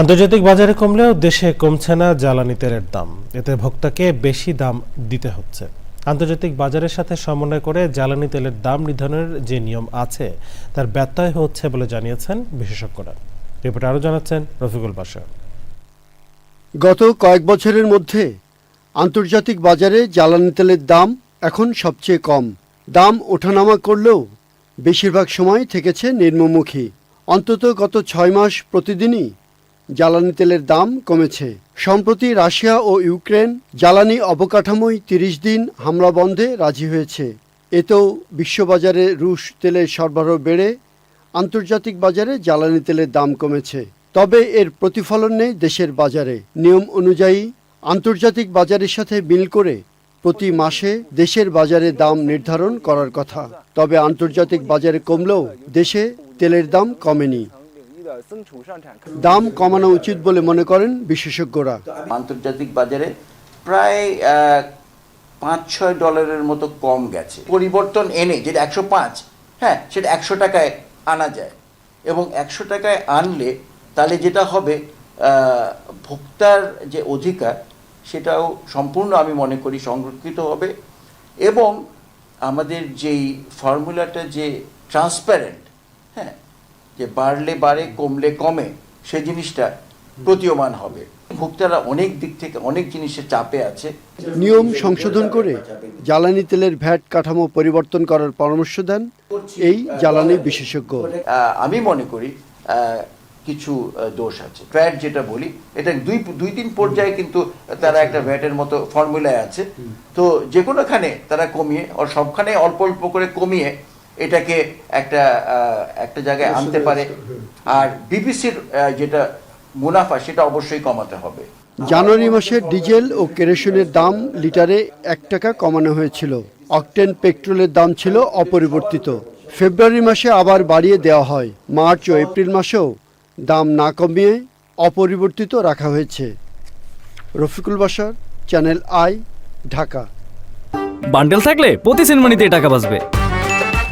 আন্তর্জাতিক বাজারে কমলেও দেশে কমছে না জ্বালানি তেলের দাম। এতে ভোক্তাকে বেশি দাম দিতে হচ্ছে। আন্তর্জাতিক বাজারের সাথে সমন্বয় করে জ্বালানি তেলের দাম নির্ধারণের যে নিয়ম আছে, তার ব্যত্যয় হচ্ছে বলে জানিয়েছেন বিশেষজ্ঞরা। রিপোর্টে আরও জানাচ্ছেন রফিকুল বাসা গত কয়েক বছরের মধ্যে আন্তর্জাতিক বাজারে জ্বালানি তেলের দাম এখন সবচেয়ে কম। দাম ওঠানামা করলেও বেশিরভাগ সময় থেকেছে নিম্নমুখী। অন্তত গত ছয় মাস প্রতিদিনই জ্বালানি তেলের দাম কমেছে। সম্প্রতি রাশিয়া ও ইউক্রেন জ্বালানি অবকাঠামোয় তিরিশ দিন হামলা বন্ধে রাজি হয়েছে। এতেও বিশ্ববাজারে রুশ তেলের সরবরাহ বেড়ে আন্তর্জাতিক বাজারে জ্বালানি তেলের দাম কমেছে। তবে এর প্রতিফলন নেই দেশের বাজারে। নিয়ম অনুযায়ী আন্তর্জাতিক বাজারের সাথে মিল করে প্রতি মাসে দেশের বাজারে দাম নির্ধারণ করার কথা। তবে আন্তর্জাতিক বাজারে কমলেও দেশে তেলের দাম কমেনি। দাম কমানো উচিত বলে মনে করেন বিশেষজ্ঞরা। আন্তর্জাতিক বাজারে প্রায় পাঁচ ছয় ডলারের মতো কম গেছে। পরিবর্তন এনে যেটা একশো পাঁচ হ্যাঁ সেটা একশো টাকায় আনা যায়। এবং একশো টাকায় আনলে তাহলে যেটা হবে ভোক্তার যে অধিকার সেটাও সম্পূর্ণ আমি মনে করি সংরক্ষিত হবে। এবং আমাদের যেই ফর্মুলাটা যে ট্রান্সপারেন্ট হ্যাঁ যে বাড়লে বাড়ে কমলে কমে সে জিনিসটা প্রতীয়মান হবে। ভোক্তারা অনেক দিক থেকে অনেক জিনিসের চাপে আছে। নিয়ম সংশোধন করে জ্বালানি তেলের ভ্যাট কাঠামো পরিবর্তন করার পরামর্শ দেন এই জ্বালানি বিশেষজ্ঞ। আমি মনে করি কিছু দোষ আছে। ভ্যাট যেটা বলি এটা দুই দুই তিন পর্যায়ে কিন্তু তারা একটা ভ্যাটের মতো ফর্মুলায় আছে। তো যে কোনোখানে তারা কমিয়ে আর সবখানে অল্প অল্প করে কমিয়ে এটাকে একটা একটা জায়গায় আনতে পারে। আর বিবিসির যেটা মুনাফা সেটা অবশ্যই কমাতে হবে। জানুয়ারি মাসে ডিজেল ও কেরোসিনের দাম লিটারে এক টাকা কমানো হয়েছিল। অকটেন পেট্রোলের দাম ছিল অপরিবর্তিত। ফেব্রুয়ারি মাসে আবার বাড়িয়ে দেওয়া হয়। মার্চ ও এপ্রিল মাসেও দাম না কমিয়ে অপরিবর্তিত রাখা হয়েছে। রফিকুল বাসার চ্যানেল আই ঢাকা। বান্ডেল থাকলে প্রতি সিনেমানিতে টাকা বাঁচবে।